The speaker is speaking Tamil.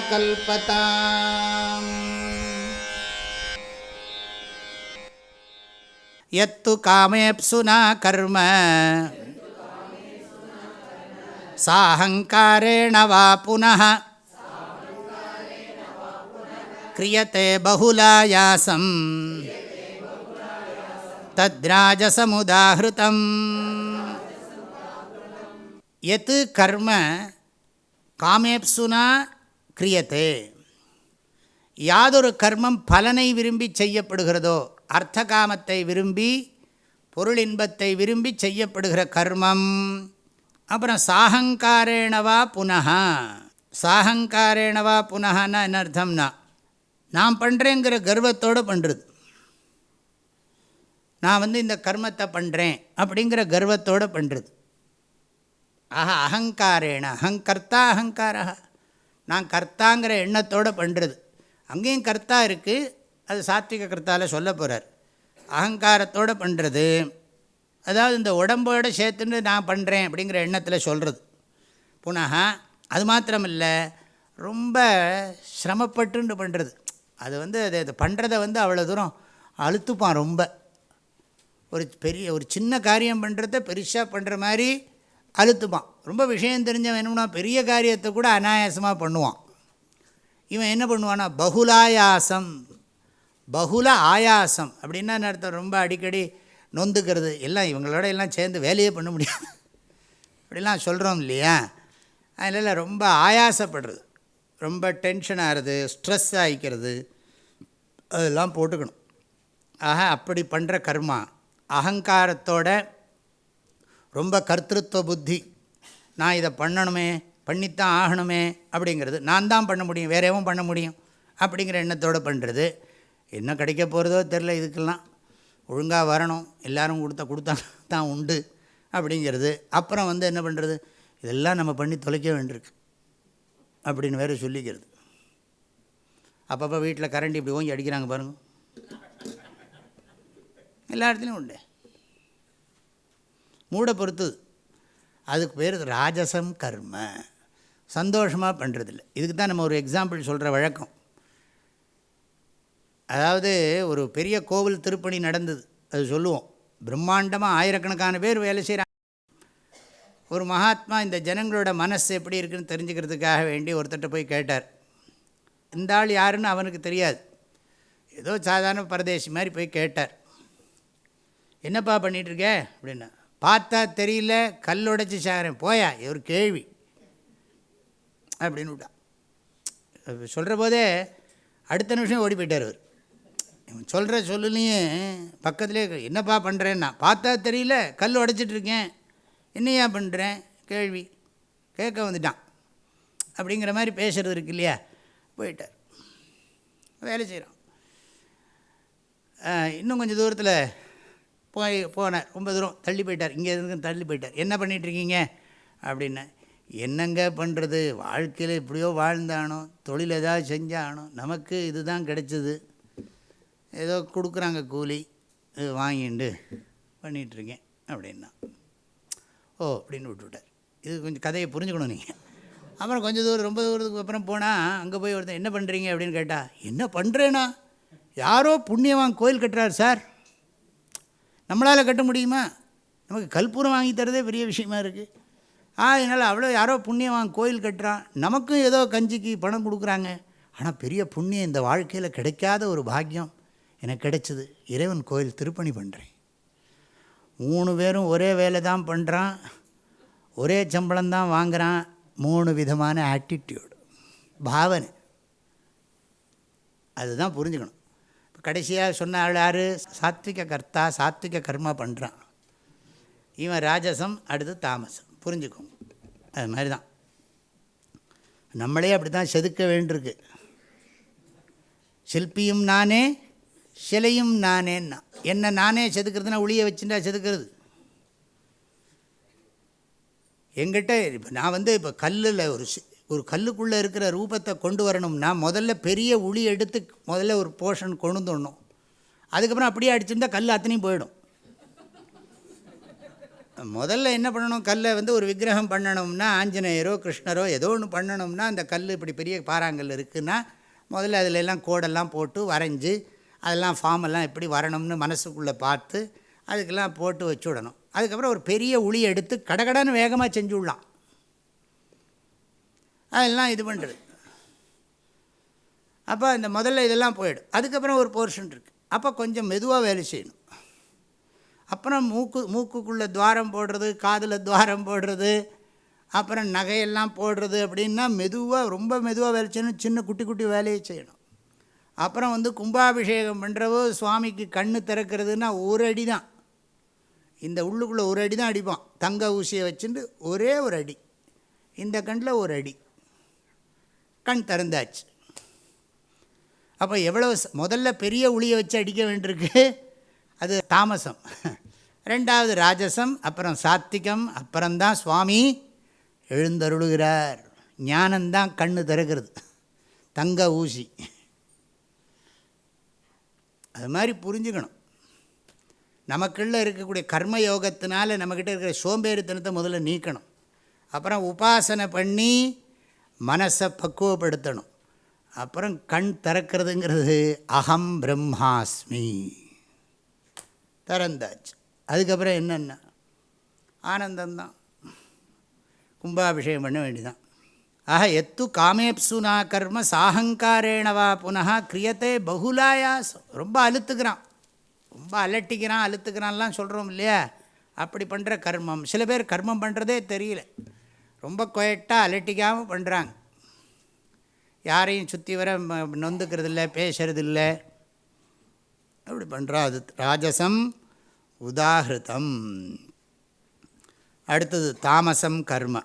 कल्पताम्। यत्तु कामेप्सुना कर्म। साहङ्कारेण वा पुनः। क्रियते बहुलायासम्। तद्राजसमुदाहृतम्। यत् कर्म காமேப்சுனா கிரியத்தே. யாதொரு கர்மம் பலனை விரும்பி செய்யப்படுகிறதோ அர்த்த காமத்தை விரும்பி பொருள் இன்பத்தை விரும்பி செய்யப்படுகிற கர்மம். அப்புறம் சாகங்காரேணவா புனகா சாகங்காரேணவா புனகான்னா என்ன அர்த்தம்னா நான் பண்ணுறேங்கிற கர்வத்தோடு பண்ணுறது நான் வந்து இந்த கர்மத்தை பண்ணுறேன் அப்படிங்கிற கர்வத்தோடு பண்ணுறது ஆஹா அகங்காரேன. அகங்கர்த்தா அகங்காரா நான் கர்த்தாங்கிற எண்ணத்தோடு பண்ணுறது அங்கேயும் கர்த்தா இருக்குது அது சாத்விக கர்த்தாவில் சொல்ல போகிறார் அகங்காரத்தோடு பண்ணுறது அதாவது இந்த உடம்போடு சேர்த்துன்னு நான் பண்ணுறேன் அப்படிங்கிற எண்ணத்தில் சொல்கிறது புனக அது மாத்திரமில்லை ரொம்ப சிரமப்பட்டுன்னு பண்ணுறது அது வந்து அது அது பண்ணுறதை வந்து அவ்வளோ தூரம் அழுத்துப்பான் ரொம்ப. ஒரு பெரிய ஒரு சின்ன காரியம் பண்ணுறத பெருசாக பண்ணுற மாதிரி அழுத்துப்பான். ரொம்ப விஷயம் தெரிஞ்சவன் என்னன்னா பெரிய காரியத்தை கூட அனாயாசமாக பண்ணுவான். இவன் என்ன பண்ணுவான்னா பகுலாயாசம். பகுல ஆயாசம். அப்படின்னா அர்த்தம்? ரொம்ப அடிக்கடி நொந்துக்கிறது. எல்லாம் இவங்களோட எல்லாம் சேர்ந்து வேலையே பண்ண முடியாது. அப்படிலாம் சொல்கிறோம் இல்லையா? அதில் ரொம்ப ஆயாசப்படுறது. ரொம்ப டென்ஷன் ஆகிறது ஸ்ட்ரெஸ் ஆகிக்கிறது அதெல்லாம் போட்டுக்கணும். ஆக அப்படி பண்ணுற கர்மா. அகங்காரத்தோட ரொம்ப கர்த்தத்துவ புத்தி. நான் இதை பண்ணணுமே பண்ணித்தான் ஆகணுமே அப்படிங்கிறது. நான் தான் பண்ண முடியும் வேறேவும் எவன் பண்ண முடியும் அப்படிங்கிற எண்ணத்தோடு பண்ணுறது என்ன கிடைக்க போகிறதோ தெரில இதுக்கெல்லாம். ஒழுங்காக வரணும் எல்லோரும் கொடுத்தா கொடுத்தா தான் உண்டு அப்படிங்கிறது. அப்புறம் வந்து என்ன பண்ணுறது இதெல்லாம் நம்ம பண்ணி தொலைக்க வேண்டியிருக்கு அப்படின்னு வேறு சொல்லிக்கிறது. அப்பப்போ வீட்டில் கரண்ட் இப்படி ஓங்கி அடிக்கிறாங்க பாருங்கள் எல்லா இடத்துலையும் உண்டு. மூடை பொறுத்து அதுக்கு பேர் ராஜசம் கர்ம. சந்தோஷமாக பண்ணுறதில்ல இதுக்கு தான் நம்ம ஒரு எக்ஸாம்பிள் சொல்கிற வழக்கம். அதாவது ஒரு பெரிய கோவில் திருப்பணி நடந்தது. அது சொல்லுவோம். பிரம்மாண்டமாக ஆயிரக்கணக்கான பேர் வேலை செய்கிறாங்க ஒரு மகாத்மா இந்த ஜனங்களோட மனசு எப்படி இருக்குதுன்னு தெரிஞ்சுக்கிறதுக்காக வேண்டி ஒருத்தட்ட போய் கேட்டார். இந்த ஆள் யாருன்னு அவனுக்கு தெரியாது. ஏதோ சாதாரண பரதேசி மாதிரி போய் கேட்டார். என்னப்பா பண்ணிகிட்ருக்க அப்படின்னா பார்த்தா தெரியல கல் உடைச்சி சாகிறேன் போயா ஒரு கேள்வி. அப்படின்னு விட்டான் சொல்கிற போதே அடுத்த நிமிஷம் ஓடி போயிட்டார் அவர். இவன் சொல்கிற சொல்லுலையும் பக்கத்துலேயே என்னப்பா பண்ணுறேன்னா பார்த்தா தெரியல கல் உடைச்சிட்ருக்கேன் என்னையா பண்ணுறேன் கேள்வி. கேட்க வந்துட்டான். அப்படிங்கிற மாதிரி பேசுகிறது இருக்கு இல்லையா? போயிட்டார். வேலை செய்கிறோம் இன்னும் கொஞ்சம் தூரத்தில் போய் போனார். ரொம்ப தூரம் தள்ளி போயிட்டார். இங்கே இருந்து தள்ளி போயிட்டார். என்ன பண்ணிகிட்ருக்கீங்க அப்படின்னு. என்னங்க பண்ணுறது வாழ்க்கையில் எப்படியோ வாழ்ந்தானோ தொழில் ஏதாவது செஞ்சானோ நமக்கு இது தான் கிடச்சிது. ஏதோ கொடுக்குறாங்க கூலி. இது வாங்கிண்டு பண்ணிகிட்ருக்கேன் அப்படின்னா. ஓ அப்படின்னு விட்டுவிட்டார். இது கொஞ்சம் கதையை புரிஞ்சுக்கணும் நீங்கள் அப்புறம் கொஞ்சம் தூரம் ரொம்ப தூரத்துக்கு அப்புறம் போனால் அங்கே போய் ஒருத்தன் என்ன பண்ணுறீங்க அப்படின்னு கேட்டால் என்ன பண்ணுறேன்னா யாரோ புண்ணியவான் கோயில் கட்டுறார் சார். நம்மளால் கட்ட முடியுமா? நமக்கு கற்பூரம் வாங்கி தரதே பெரிய விஷயமா இருக்குது ஆ அதனால் அவ்வளோ யாரோ புண்ணியவான் கோயில் கட்டுறான். நமக்கும் ஏதோ கஞ்சிக்கு பணம் கொடுக்குறாங்க. ஆனால் பெரிய புண்ணியம் இந்த வாழ்க்கையில் கிடைக்காத ஒரு பாக்கியம் எனக்கு கிடைச்சிது. இறைவன் கோயில் திருப்பணி பண்ணுறேன் மூணு பேரும் ஒரே வேலை தான் பண்ணுறான் ஒரே சம்பளம் தான் வாங்குகிறான் மூணு விதமான ஆட்டிடியூடு பாவனை. அதுதான் புரிஞ்சுக்கணும். கடைசியாக சொன்ன ஆள் யார்? சாத்விக கர்த்தா சாத்விக கர்மா பண்ணுறான் இவன் ராஜசம் அடுத்து தாமசம். புரிஞ்சுக்கோங்க. அது மாதிரி தான் நம்மளே அப்படி தான் செதுக்க வேண்டியிருக்கு. சிற்பியும் நானே சிலையும் நானேன்னா. என்ன நானே செதுக்கிறதுனா ஒளியை வச்சுட்டா செதுக்கிறது? எங்கிட்ட இப்போ நான் வந்து இப்போ கல்லில் ஒரு ஒரு கல்லுக்குள்ளே இருக்கிற ரூபத்தை கொண்டு வரணும்னா முதல்ல பெரிய உளி எடுத்து முதல்ல ஒரு போர்ஷன் கொண்டு வந்துடணும் அதுக்கப்புறம் அப்படியே அடிச்சிருந்தால் கல் அத்தனையும் போயிடும். முதல்ல என்ன பண்ணணும்? கல்லை வந்து ஒரு விக்கிரகம் பண்ணணும்னா ஆஞ்சநேயரோ கிருஷ்ணரோ ஏதோ ஒன்று பண்ணணும்னா அந்த கல் இப்படி பெரிய பாறாங்கல் இருக்குன்னா முதல்ல அதில் எல்லாம் கோடெல்லாம் போட்டு வரைஞ்சி அதெல்லாம் ஃபார்ம் எல்லாம் எப்படி வரணும்னு மனசுக்குள்ளே பார்த்து அதுக்கெல்லாம் போட்டு வச்சு விடணும். அதுக்கப்புறம் ஒரு பெரிய உளி எடுத்து கடகடன்னு வேகமாக செஞ்சு விடலாம். அதெல்லாம் இது பண்ணுறது அப்போ இந்த முதல்ல இதெல்லாம் போயிடும். அதுக்கப்புறம் ஒரு போர்ஷன் இருக்குது அப்போ கொஞ்சம் மெதுவாக வேலை செய்யணும். அப்புறம் மூக்கு மூக்குக்குள்ளே துவாரம் போடுறது காதில் துவாரம் போடுறது அப்புறம் நகையெல்லாம் போடுறது அப்படின்னா மெதுவாக ரொம்ப மெதுவாக வேலை செய்யணும். சின்ன குட்டி குட்டி வேலையை செய்யணும். அப்புறம் வந்து கும்பாபிஷேகம் பண்ணுறவோ சுவாமிக்கு கண்ணு திறக்கிறதுனா ஒரு அடி தான் இந்த உள்ளுக்குள்ளே ஒரு அடி தான் அடிப்பான். தங்க ஊசியை வச்சுட்டு ஒரே ஒரு அடி. இந்த கண்ணில் ஒரு அடி. கண் திறந்தாச்சு. அப்போ எவ்வளோ முதல்ல பெரிய ஒளியை வச்சு அடிக்க வேண்டியிருக்கு? அது தாமசம். ரெண்டாவது ராஜசம் அப்புறம் சாத்திகம் அப்புறம்தான் சுவாமி எழுந்தருளுகிறார். ஞானந்தான் கண்ணு திறக்கிறது. தங்க ஊசி. அது மாதிரி புரிஞ்சுக்கணும். நமக்குள்ளே இருக்கக்கூடிய கர்ம யோகத்தினால நம்மக்கிட்ட இருக்கிற சோம்பேறித்தனத்தை முதல்ல நீக்கணும். அப்புறம் உபாசனை பண்ணி மனசை பக்குவப்படுத்தணும். அப்புறம் கண் திறக்கிறதுங்கிறது அகம் பிரம்மாஸ்மி. திறந்தாச்சு. அதுக்கப்புறம் என்னென்ன? ஆனந்தந்தான். கும்பாபிஷேகம் பண்ண வேண்டிதான். ஆக எத்து காமேப்சுனா கர்ம சாகங்காரேணவா புனः கிரியத்தை பகுலாயாசம். ரொம்ப அழுத்துக்கிறான். ரொம்ப அலட்டிக்கிறான் அழுத்துக்கிறான்லாம் சொல்கிறோம் இல்லையா? அப்படி பண்ணுற கர்மம். சில பேர் கர்மம் பண்ணுறதே தெரியல. ரொம்ப குயட்டாக அலட்டிக்காமல் பண்ணுறாங்க யாரையும் சுற்றி வர நொந்துக்கிறது இல்லை பேசுறது இல்லை அப்படி பண்ணுறா அது ராஜசம் உதாகிருதம் அடுத்தது தாமசம் கர்ம.